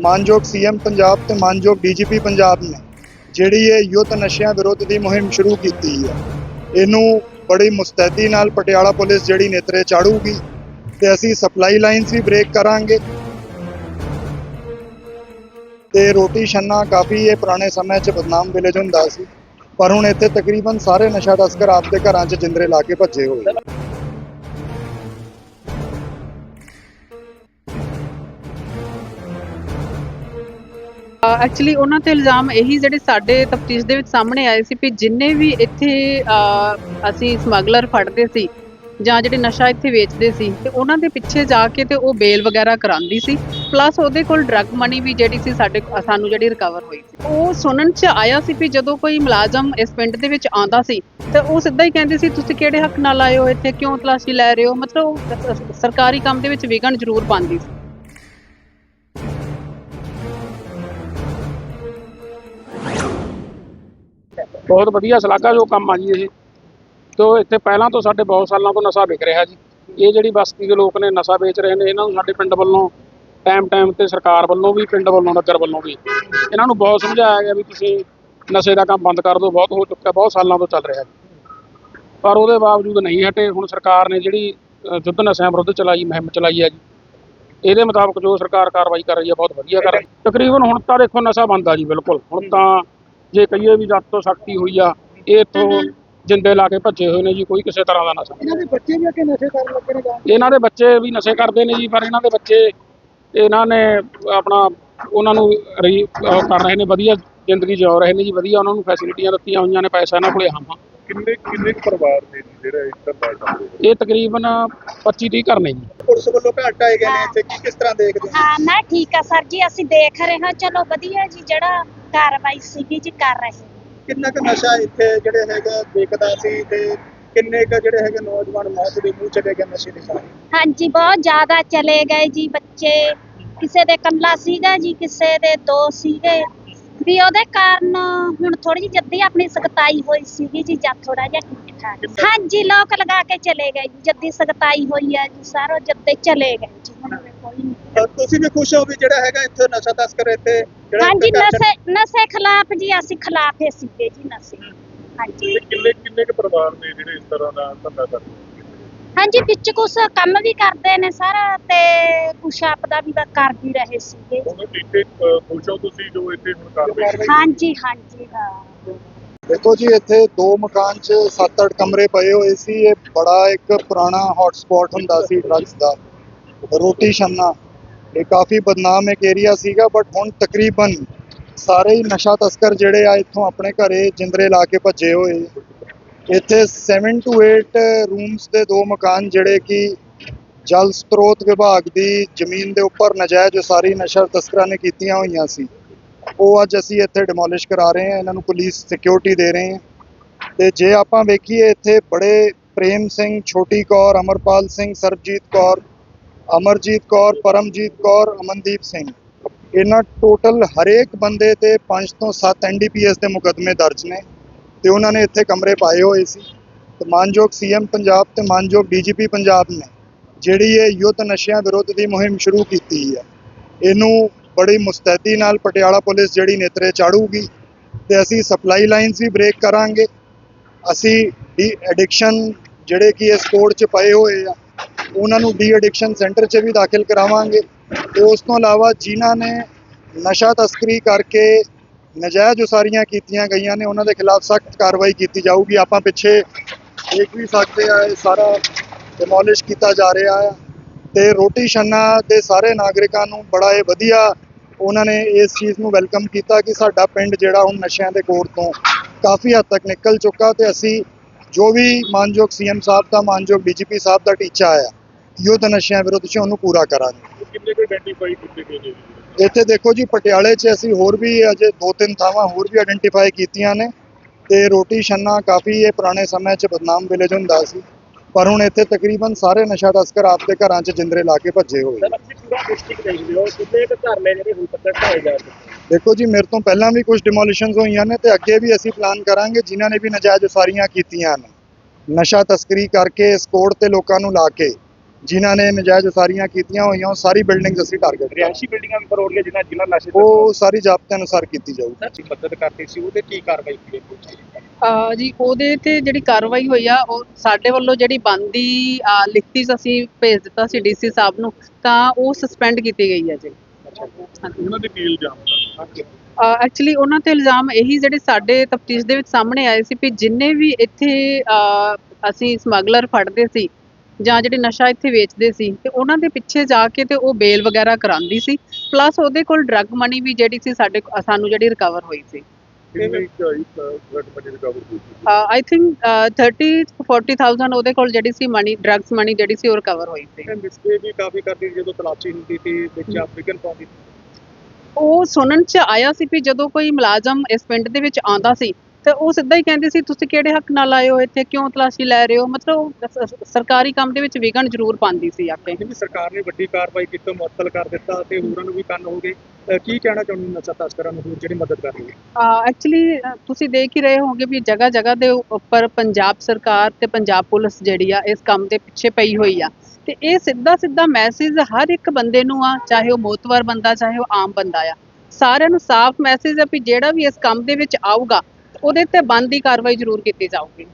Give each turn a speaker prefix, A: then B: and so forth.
A: ਮਾਨਯੋਗ ਸੀਐਮ ਪੰਜਾਬ ਤੇ ਮਾਨਯੋਗ ਡੀਜੀਪੀ ਪੰਜਾਬ ਨੇ ਜਿਹੜੀ ਇਹ ਯੁੱਧ ਨਸ਼ਿਆਂ ਵਿਰੁੱਧ ਦੀ ਮੁਹਿੰਮ ਸ਼ੁਰੂ ਕੀਤੀ ਹੈ, ਇਹਨੂੰ ਬੜੀ ਮੁਸਤੈਦੀ ਨਾਲ ਪਟਿਆਲਾ ਪੁਲਿਸ ਜਿਹੜੀ ਨੇਤਰੇ ਚਾੜੂਗੀ ਤੇ ਅਸੀਂ ਸਪਲਾਈ ਲਾਈਨਸ ਵੀ ਬ੍ਰੇਕ ਕਰਾਂਗੇ। ਤੇ ਰੋਟੀ ਛੰਨਾ ਕਾਫੀ ਇਹ ਪੁਰਾਣੇ ਸਮੇਂ 'ਚ ਬਦਨਾਮ ਵਿਲੇਜ ਹੁੰਦਾ ਸੀ, ਪਰ ਹੁਣ ਇੱਥੇ ਤਕਰੀਬਨ ਸਾਰੇ ਨਸ਼ਾ ਤਸਕਰ ਆਪਦੇ ਘਰਾਂ 'ਚ ਜਿੰਦਰੇ ਲਾ ਕੇ ਭੱਜੇ ਹੋਏ
B: ਐਕਚੁਅਲੀ ਉਹਨਾਂ ਤੇ ਇਲਜ਼ਾਮ ਇਹੀ ਜਿਹੜੇ ਸਾਡੇ ਤਫਤੀਸ਼ ਦੇ ਵਿੱਚ ਸਾਹਮਣੇ ਆਏ ਸੀ ਵੀ ਜਿੰਨੇ ਵੀ ਇੱਥੇ ਅਸੀਂ ਸਮਗਲਰ ਫੜਦੇ ਸੀ ਜਾਂ ਜਿਹੜੇ ਨਸ਼ਾ ਇੱਥੇ ਵੇਚਦੇ ਸੀ, ਤੇ ਉਹਨਾਂ ਦੇ ਪਿੱਛੇ ਜਾ ਕੇ ਤੇ ਉਹ ਬੇਲ ਵਗੈਰਾ ਕਰਾਉਂਦੀ ਸੀ ਪਲੱਸ ਉਹਦੇ ਕੋਲ ਡਰੱਗ ਮਨੀ ਵੀ ਜਿਹੜੀ ਸੀ ਸਾਡੇ ਸਾਨੂੰ ਜਿਹੜੀ ਰਿਕਵਰ ਹੋਈ ਸੀ। ਉਹ ਸੁਣਨ ਚ ਆਇਆ ਸੀ ਵੀ ਜਦੋਂ ਕੋਈ ਮੁਲਾਜ਼ਮ ਇਸ ਪਿੰਡ ਦੇ ਵਿੱਚ ਆਂਦਾ ਸੀ, ਤੇ ਉਹ ਸਿੱਧਾ ਹੀ ਕਹਿੰਦੇ ਸੀ, ਤੁਸੀਂ ਕਿਹੜੇ ਹੱਕ ਨਾਲ ਆਏ ਹੋ ਇੱਥੇ? ਕਿਉਂ ਤਲਾਸ਼ੀ ਲੈ ਰਹੇ ਹੋ? ਮਤਲਬ ਸਰਕਾਰੀ ਕੰਮ ਦੇ ਵਿੱਚ ਵਿਗਨ ਜ਼ਰੂਰ ਪਾਉਂਦੀ ਸੀ।
C: ਬਹੁਤ ਵਧੀਆ ਸ਼ਲਾਘਾਯੋਗ ਕੰਮ ਆ ਜੀ ਇਹ। ਤੋਂ ਇੱਥੇ ਪਹਿਲਾਂ ਤੋਂ ਸਾਡੇ ਬਹੁਤ ਸਾਲਾਂ ਤੋਂ ਨਸ਼ਾ ਵਿਕ ਰਿਹਾ ਜੀ। ਇਹ ਜਿਹੜੀ ਬਸਤੀ ਦੇ ਲੋਕ ਨੇ ਨਸ਼ਾ ਵੇਚ ਰਹੇ ਨੇ ਇਹਨਾਂ ਨੂੰ ਸਾਡੇ ਪਿੰਡ ਵੱਲੋਂ ਟਾਈਮ ਟਾਈਮ ਤੇ ਸਰਕਾਰ ਵੱਲੋਂ ਵੀ ਪਿੰਡ ਵੱਲੋਂ ਨਗਰ ਵੱਲੋਂ ਵੀ। ਇਹਨਾਂ ਨੂੰ ਬਹੁਤ ਸਮਝਾਇਆ ਗਿਆ ਵੀ ਤੁਸੀਂ ਨਸ਼ੇ ਦਾ ਕੰਮ ਬੰਦ ਕਰ ਦਿਓ ਬਹੁਤ ਹੋ ਚੁੱਕਾ ਬਹੁਤ ਸਾਲਾਂ ਤੋਂ ਚੱਲ ਰਿਹਾ ਜੀ। ਪਰ ਉਹਦੇ ਬਾਵਜੂਦ ਨਹੀਂ ਹਟੇ ਹੁਣ ਸਰਕਾਰ ਨੇ ਜਿਹੜੀ ਅ, ਨਸ਼ਿਆਂ ਵਿਰੁੱਧ ਚਲਾਈ ਮੁਹਿੰਮ ਚਲਾਈ ਹੈ ਜੀ। ਇਹਦੇ ਮੁਤਾਬਕ ਜੋ ਸਰਕਾਰ ਕਾਰਵਾਈ ਕਰ ਰਹੀ ਹੈ ਬਹੁਤ ਵਧੀਆ ਕਰ ਰਹੀ ਤਕਰੀਬਨ ਹੁਣ ਤਾਂ ਦੇਖੋ ਨਸ਼ਾ ਬੰਦ ਆ ਜੀ ਬਿਲਕੁਲ। ਹੁਣ ਤਾਂ ਜੇ ਕਹੀਏ ਵੀ ਜੱਟ ਤੋਂ ਸਖਤੀ ਹੋਈ ਆ ਇਹ ਇੱਥੋਂ ਜਿੰਦੇ ਲਾ ਕੇ ਭੱਜੇ ਹੋਏ ਨੇ ਜੀ ਕੋਈ ਕਿਸੇ ਤਰ੍ਹਾਂ ਦਾ ਨਸ਼ਾ।
A: ਇਹਨਾਂ ਦੇ ਬੱਚੇ ਵੀ ਅੱਗੇ ਨਸ਼ੇ ਕਰਨ ਲੱਗੇ ਨੇ
C: ਇਹਨਾਂ ਦੇ ਬੱਚੇ ਵੀ ਨਸ਼ੇ ਕਰਦੇ ਨੇ ਜੀ ਪਰ ਇਹਨਾਂ ਦੇ ਬੱਚੇ ਇਹਨਾਂ ਨੇ ਆਪਣਾ ਉਹਨਾਂ ਨੂੰ ਰੀ ਉਹ ਕਰ ਰਹੇ ਨੇ ਵਧੀਆ ਜ਼ਿੰਦਗੀ ਜਿਉ ਰਹੇ ਨੇ ਜੀ ਵਧੀਆ ਉਹਨਾਂ ਨੂੰ ਫੈਸਿਲਿਟੀਆਂ ਦਿੱਤੀਆਂ ਹੋਈਆਂ ਨੇ ਪੈਸਾ ਇਹਨਾਂ ਕੋਲੇ ਹਮਾ
D: ਕਿੰਨੇ ਕਿੰਨੇ ਕੁ ਪਰਿਵਾਰ ਨੇ ਜੀ ਜਿਹੜਾ ਇਸ ਧੰਦਾ ਕਰਦੇ
C: ਇਹ ਤਕਰੀਬਨ 25 30 ਘਰ ਨੇ ਜੀ।
A: ਪੁਲਿਸ ਵੱਲੋਂ ਘਾਟ ਆਏ ਗਏ ਨੇ ਇੱਥੇ ਕੀ ਕਿਸ ਤਰ੍ਹਾਂ ਦੇਖਦੇ ਹੋ?
E: ਹਾਂ ਨਾ ਠੀਕ ਆ ਸਰ ਜੀ ਅਸੀਂ ਦੇਖ ਰਹੇ ਹਾਂ। ਚਲੋ ਵਧੀਆ ਜੀ ਜਿਹੜਾ ਕਾਰਵਾਈ ਸੀਗੀ ਜੀ ਕਰ ਰਹੇ
A: ਕਿੰਨਾ ਕੁ ਨਸ਼ਾ ਇੱਥੇ ਜਿਹੜੇ ਹੈਗਾ ਵੇਚਦਾ ਸੀ ਤੇ ਕਿੰਨੇ ਕੁ ਜਿਹੜੇ ਹੈਗੇ ਨੌਜਵਾਨ ਮੌਤ ਦੇ ਮੂੰਹ ਚਲੇ ਗਏ ਨਸ਼ੇ ਦੇ ਕਾਰਨ?
E: ਹਾਂਜੀ ਬਹੁਤ ਜ਼ਿਆਦਾ ਚਲੇ ਗਏ ਜੀ ਬੱਚੇ। ਕਿਸੇ ਦੇ ਕੱਲਾ ਸੀਗਾ ਜੀ ਕਿਸੇ ਦੇ ਦੋ ਸੀਗੇ। ਵੀ ਉਹਦੇ ਕਾਰਨ ਹੁਣ ਥੋੜੀ ਜਿਹੀ ਜੱਦੀ ਆਪਣੀ ਸਖਤਾਈ ਹੋਈ ਸੀਗੀ ਜੀ ਜਾਂ ਥੋੜਾ ਜਿਹਾ ਠੀਕ ਠਾਕ ਹਾਂਜੀ ਲੋਕ ਲਗਾ ਕੇ ਚਲੇ ਗਏ ਜੀ ਜੱਦੀ ਸਖਤਾਈ ਹੋਈ ਆ ਜੀ ਸਾਰੋ ਜੱਦੇ ਚਲੇ ਗਏ ਜੀ ਹੁਣ।
A: ਤੁਸੀਂ ਵੀ ਖੁਸ਼ ਹੋ ਵੀ ਜਿਹੜਾ ਹੈਗਾ ਇੱਥੇ ਨਸ਼ਾ ਤਸਕਰ ਇੱਥੇ ਜਿਹੜਾ
E: ਹਾਂਜੀ
A: ਇੱਥੇ
E: ਨਸ਼ੇ ਨਸ਼ੇ ਖਿਲਾਫ ਜੀ ਅਸੀਂ ਖਿਲਾਫ ਹੀ ਸੀਗੇ ਜੀ ਨਸ਼ੇ। ਹਾਂਜੀ।
D: ਤੇ ਕਿੰਨੇ ਕਿੰਨੇ ਕੁ ਪਰਿਵਾਰ ਨੇ ਜਿਹੜੇ ਇਸ ਤਰ੍ਹਾਂ ਦਾ ਧੰਦਾ ਕਰਦੇ?
E: ਹਾਂਜੀ ਵਿੱਚ ਕੁਛ ਕੰਮ ਵੀ ਕਰਦੇ ਨੇ ਸਾਰਾ ਤੇ ਕੁਛ ਆਪਦਾ ਵੀ ਕਰ ਵੀ ਰਹੇ ਸੀਗੇ।
D: ਹੁਣ ਇੱਥੇ ਖੁਸ਼ ਹੋ ਤੁਸੀਂ ਜੋ ਇੱਥੇ ਹੁਣ ਕਾਰਵਾਈ
E: ਹਾਂਜੀ ਹਾਂਜੀ ਹਾਂ।
A: ਦੇਖੋ ਜੀ ਇੱਥੇ ਦੋ ਮਕਾਨ 'ਚ 7-8 ਕਮਰੇ ਪਏ ਹੋਏ ਸੀ। ਇਹ ਬੜਾ ਇੱਕ ਪੁਰਾਣਾ ਹੌਟ ਸਪੌਟ ਹੁੰਦਾ ਸੀ ਡਰੱਗਸ ਦਾ। ਰੋਟੀ ਛੰਨਾ ਇਹ ਕਾਫੀ ਬਦਨਾਮ ਇੱਕ ਏਰੀਆ ਸੀਗਾ ਬਟ ਹੁਣ ਤਕਰੀਬਨ ਸਾਰੇ ਹੀ ਨਸ਼ਾ ਤਸਕਰ ਜਿਹੜੇ ਆ ਇੱਥੋਂ ਆਪਣੇ ਘਰੇ ਜਿੰਦਰੇ ਲਾ ਕੇ ਭੱਜੇ ਹੋਏ। ਇੱਥੇ 7 ਟੂ 8 ਰੂਮਸ ਦੇ ਦੋ ਮਕਾਨ ਜਿਹੜੇ ਕਿ ਜਲ ਸਰੋਤ ਵਿਭਾਗ ਦੀ ਜ਼ਮੀਨ ਦੇ ਉੱਪਰ ਨਜਾਇਜ਼ ਉਸਾਰੀ ਨਸ਼ਾ ਤਸਕਰਾਂ ਨੇ ਕੀਤੀਆਂ ਹੋਈਆਂ ਸੀ। ਉਹ ਅੱਜ ਅਸੀਂ ਇੱਥੇ ਡਿਮੋਲਿਸ਼ ਕਰਾ ਰਹੇ ਹਾਂ, ਇਹਨਾਂ ਨੂੰ ਪੁਲਿਸ ਸਿਕਿਉਰਿਟੀ ਦੇ ਰਹੇ ਹਾਂ। ਤੇ ਜੇ ਆਪਾਂ ਵੇਖੀਏ ਇੱਥੇ ਬੜੇ ਪ੍ਰੇਮ ਸਿੰਘ, ਛੋਟੀ ਕੌਰ, ਅਮਰਪਾਲ ਸਿੰਘ, ਸਰਬਜੀਤ ਕੌਰ ਅਮਰਜੀਤ ਕੌਰ, ਪਰਮਜੀਤ ਕੌਰ, ਅਮਨਦੀਪ ਸਿੰਘ। ਇਹਨਾਂ ਟੋਟਲ ਹਰੇਕ ਬੰਦੇ ਤੇ 5 ਤੋਂ 7 ਐਨਡੀਪੀਐਸ ਦੇ ਮੁਕੱਦਮੇ ਦਰਜ ਨੇ ਤੇ ਉਹਨਾਂ ਨੇ ਇੱਥੇ ਕਮਰੇ ਪਾਏ ਹੋਏ ਸੀ। ਤੇ ਮਾਨਯੋਗ ਸੀਐਮ ਪੰਜਾਬ ਤੇ ਮਾਨਯੋਗ ਡੀਜੀਪੀ ਪੰਜਾਬ ਨੇ ਜਿਹੜੀ ਇਹ ਯੁੱਧ ਨਸ਼ਿਆਂ ਵਿਰੁੱਧ ਦੀ ਮੁਹਿੰਮ ਸ਼ੁਰੂ ਕੀਤੀ ਹੈ। ਇਹਨੂੰ ਬੜੀ ਮੁਸਤੈਦੀ ਨਾਲ ਪਟਿਆਲਾ ਪੁਲਿਸ ਜਿਹੜੀ ਨੇਤਰੇ ਚਾੜੂਗੀ ਤੇ ਅਸੀਂ ਸਪਲਾਈ ਲਾਈਨਸ ਵੀ ਬ੍ਰੇਕ ਕਰਾਂਗੇ। ਅਸੀਂ ਡੀ ਐਡਿਕਸ਼ਨ ਜਿਹੜੇ ਕਿ ਇਸ ਕੋਡ 'ਚ ਪਏ ਹੋਏ ਆ ਉਹਨਾਂ ਨੂੰ ਡੀ ਐਡਿਕਸ਼ਨ ਸੈਂਟਰ 'ਚ ਵੀ ਦਾਖਲ ਕਰਾਵਾਂਗੇ ਤੇ ਉਸ ਤੋਂ ਇਲਾਵਾ ਜਿਨ੍ਹਾਂ ਨੇ ਨਸ਼ਾ ਤਸਕਰੀ ਕਰਕੇ ਨਜਾਇਜ਼ ਉਸਾਰੀਆਂ ਕੀਤੀਆਂ ਗਈਆਂ ਨੇ, ਉਹਨਾਂ ਦੇ ਖਿਲਾਫ ਸਖਤ ਕਾਰਵਾਈ ਕੀਤੀ ਜਾਊਗੀ। ਆਪਾਂ ਪਿੱਛੇ ਦੇਖ ਵੀ ਸਕਦੇ ਆ, ਇਹ ਸਾਰਾ ਡਿਮੋਲਿਸ਼ ਕੀਤਾ ਜਾ ਰਿਹਾ ਆ ਤੇ ਰੋਟੀ ਛੰਨਾ ਦੇ ਸਾਰੇ ਨਾਗਰਿਕਾਂ ਨੂੰ ਬੜਾ ਇਹ ਵਧੀਆ ਉਹਨਾਂ ਨੇ ਇਸ ਚੀਜ਼ ਨੂੰ ਵੈਲਕਮ ਕੀਤਾ ਕਿ ਸਾਡਾ ਪਿੰਡ ਜਿਹੜਾ ਹੁਣ ਨਸ਼ਿਆਂ ਦੇ ਕੋੜ ਤੋਂ ਕਾਫੀ ਹੱਦ ਤੱਕ ਨਿਕਲ ਚੁੱਕਾ ਤੇ ਅਸੀਂ ਜੋ ਵੀ ਮਾਨਯੋਗ ਸੀਐਮ ਸਾਹਿਬ ਦਾ, ਮਾਨਯੋਗ ਡੀਜੀਪੀ ਸਾਹਿਬ ਦਾ ਟੀਚਾ ਆਇਆ ਯੁੱਧ ਨਸ਼ਿਆਂ ਵਿਰੁੱਧ 'ਚ ਉਹਨੂੰ ਪੂਰਾ ਕਰਾਂਗੇ।
D: ਕਿੰਨੇ ਕੁ ਆਇਡੈਂਟੀਫਾਈ ਕੀਤੇ ਗਏ ਨੇ ਜੀ?
A: ਇੱਥੇ ਦੇਖੋ ਜੀ ਪਟਿਆਲੇ 'ਚ ਅਸੀਂ ਹੋਰ ਵੀ ਅਜੇ ਦੋ ਤਿੰਨ ਥਾਵਾਂ ਹੋਰ ਵੀ ਆਇਡੈਂਟੀਫਾਈ ਕੀਤੀਆਂ ਨੇ ਤੇ ਰੋਟੀ ਛੰਨਾ ਕਾਫੀ ਇਹ ਪੁਰਾਣੇ ਸਮੇਂ 'ਚ ਬਦਨਾਮ ਵਿਲੇਜ ਹੁੰਦਾ ਸੀ। ਪਰ ਹੁਣ ਇੱਥੇ ਤਕਰੀਬਨ ਸਾਰੇ ਨਸ਼ਾ ਤਸਕਰ ਆਪਦੇ ਘਰਾਂ 'ਚ ਜਿੰਦਰੇ ਲਾ ਕੇ ਭੱਜੇ ਹੋਏ। ਨੇ।
D: ਅਸੀਂ ਪੂਰਾ ਡਿਸਟ੍ਰਿਕਟ ਦੇਖਦੇ ਹੋ। ਕਿੰਨੇ ਕੁ ਘਰ ਨੇ ਜਿਹੜੇ ਹੁਣ ਤੱਕ ਢਾਏ ਜਾ ਚੁੱਕੇ
A: ਦੇਖੋ ਜੀ ਮੇਰੇ ਤੋਂ ਪਹਿਲਾਂ ਵੀ ਕੁਝ ਡਿਮੋਲੀਸ਼ਨਸ ਹੋਈਆਂ ਨੇ ਤੇ ਅੱਗੇ ਵੀ ਅਸੀਂ ਪਲਾਨ ਕਰਾਂਗੇ ਜਿਨ੍ਹਾਂ ਨੇ ਵੀ ਨਜਾਇਜ਼ ਉਸਾਰੀਆਂ ਕੀਤੀਆਂ ਨੇ। ਨਸ਼ਾ ਤਸਕਰੀ ਕਰਕੇ ਇਸ ਕੋਡ ਤੇ ਲੋਕਾਂ ਨੂੰ ਲਾ ਕੇ ਜਿਨ੍ਹਾਂ ਨੇ ਨਜਾਇਜ਼ ਉਸਾਰੀਆਂ ਕੀਤੀਆਂ ਹੋਈਆਂ ਉਹ ਸਾਰੀ ਬਿਲਡਿੰਗਸ ਅਸੀਂ ਟਾਰਗੇਟ
D: ਰਿਹਾਇਸ਼ੀ ਬਿਲਡਿੰਗਾਂ ਵੀ ਕਰੋੜ ਦੀਆਂ ਜਿਨ੍ਹਾਂ ਜਿਨ੍ਹਾਂ ਨਸ਼ੇ
A: ਉਹ ਸਾਰੀ ਜ਼ਾਬਤੇ ਅਨੁਸਾਰ ਕੀਤੀ ਜਾਊਗੀ।
D: ਅਸੀਂ ਮਦਦ ਕਰਤੀ ਸੀ ਉਹਦੇ ਕੀ ਕਾਰਵਾਈ ਹੋਈ
B: ਅਹ ਜੀ ਉਹਦੇ ਤੇ ਜਿਹੜੀ ਕਾਰਵਾਈ ਹੋਈ ਆ ਉਹ ਸਾਡੇ ਵੱਲੋਂ ਜਿਹੜੀ ਬੰਦੀ ਲਿਖਤੀ ਅਸੀਂ ਭੇਜ ਦਿੱਤਾ ਸੀ ਡੀਸੀ ਸਾਹਿਬ ਨੂੰ ਤਾਂ ਉਹ ਸਸਪੈਂਡ ਕੀਤੀ ਗਈ ਹੈ ਜੀ।
D: ਉਹਨਾਂ ਦੇ ਕੀ ਇਲਜ਼ਾਮ
B: ਐਕਚੁਅਲੀ ਉਹਨਾਂ ਤੇ ਇਲਜ਼ਾਮ ਇਹੀ ਜਿਹੜੇ ਸਾਡੇ ਤਫਤੀਸ਼ ਦੇ ਵਿੱਚ ਸਾਹਮਣੇ ਆਏ ਸੀ ਵੀ ਜਿੰਨੇ ਵੀ ਇੱਥੇ ਅਸੀਂ ਸਮਗਲਰ ਫੜਦੇ ਸੀ ਜਾਂ ਜਿਹੜੇ ਨਸ਼ਾ ਇੱਥੇ ਵੇਚਦੇ ਸੀ ਤੇ ਉਹਨਾਂ ਦੇ ਪਿੱਛੇ ਜਾ ਕੇ ਤੇ ਉਹ ਬੇਲ ਵਗੈਰਾ ਕਰਾਉਂਦੀ ਸੀ ਪਲੱਸ ਉਹਦੇ ਕੋਲ ਡਰੱਗ ਮਨੀ ਵੀ ਜਿਹੜੀ ਸੀ ਸਾਡੇ ਕੋ- ਸਾਨੂੰ ਜਿਹੜੀ ਰਿਕਵਰ ਹੋਈ ਸੀ। ਆਈ ਥਿੰਕ 30 40000 ਉਹਦੇ ਕੋਲ ਜਿਹੜੀ ਸੀ ਮਨੀ ਡਰੱਗਸ ਮਨੀ ਜਿਹੜੀ ਸੀ ਉਹ ਰਿਕਵਰ ਹੋਈ ਸੀ।
D: ਮਿਸਟੇ ਵੀ ਕਾਫੀ ਕਰਦੀ ਸੀ ਜਦੋਂ ਤਲਾਸ਼ੀ ਹੁੰਦੀ ਸੀ ਵਿੱਚ ਅਫਰੀਕਨ ਪਾਉਂਦੀ
B: ਉਹ ਸੁਣਨ ਚ ਆਇਆ ਸੀ ਵੀ ਜਦੋਂ ਕੋਈ ਮੁਲਾਜ਼ਮ ਇਸ ਪਿੰਡ ਦੇ ਵਿੱਚ ਆਉਂਦਾ ਸੀ ਤੇ ਉਹ ਸਿੱਧਾ ਹੀ ਕਹਿੰਦੇ ਸੀ ਤੁਸੀਂ ਕਿਹੜੇ ਹੱਕ ਨਾਲ ਆਏ ਹੋ? ਇੱਥੇ ਕਿਉਂ ਤਲਾਸ਼ੀ ਲੈ ਰਹੇ ਹੋ? ਮਤਲਬ ਉਹ ਸ- ਸ- ਸਰਕਾਰੀ ਕੰਮ ਦੇ ਵਿੱਚ ਵਿਗਨ ਜ਼ਰੂਰ ਪਾਉਂਦੀ ਸੀ ਆ ਕੇ
D: ਸਰਕਾਰ ਨੇ ਵੱਡੀ ਕਾਰਵਾਈ ਕੀਤੀ ਮੁਅੱਤਲ ਕਰ ਦਿੱਤਾ ਤੇ ਹੋਰਾਂ ਨੂੰ ਵੀ ਕੰਨ ਹੋ ਗਏ। ਅਹ ਕੀ ਕਹਿਣਾ ਚਾਹੁੰਦੇ ਹੋ ਨਸ਼ਾ ਤਸਕਰਾਂ ਨੂੰ ਹੋਰ ਜਿਹੜੀ ਮਦਦ ਕਰ ਰਹੀ ਹੈ
B: ਐਕਚੁਅਲੀ ਤੁਸੀਂ ਦੇਖ ਹੀ ਰਹੇ ਹੋਗੇ ਵੀ ਜਗ੍ਹਾ ਜਗ੍ਹਾ ਦੇ ਉੱਪਰ ਪੰਜਾਬ ਸਰਕਾਰ ਤੇ ਪੰਜਾਬ ਪੁਲਿਸ ਜਿਹੜੀ ਆ ਇਸ ਕੰਮ ਦੇ ਪਿੱਛੇ ਪਈ ਹੋਈ ਆ। ਤੇ ਇਹ ਸਿੱਧਾ ਸਿੱਧਾ ਮੈਸੇਜ ਹਰ ਇੱਕ ਬੰਦੇ ਨੂੰ ਆ ਚਾਹੇ ਉਹ ਮੋਤਵਰ ਬੰਦਾ ਚਾਹੇ ਉਹ ਆਮ ਬੰਦਾ ਆ। ਸਾਰਿਆਂ ਨੂੰ ਸਾਫ਼ ਮੈਸੇਜ ਆ ਵੀ ਜਿਹੜਾ ਵੀ ਇਸ ਕੰਮ ਦੇ ਵਿੱਚ ਆਊਗਾ ਉਹਦੇ ਤੇ ਬੰਦ ਦੀ ਕਾਰਵਾਈ ਜ਼ਰੂਰ ਕੀਤੀ ਜਾਊਗੀ।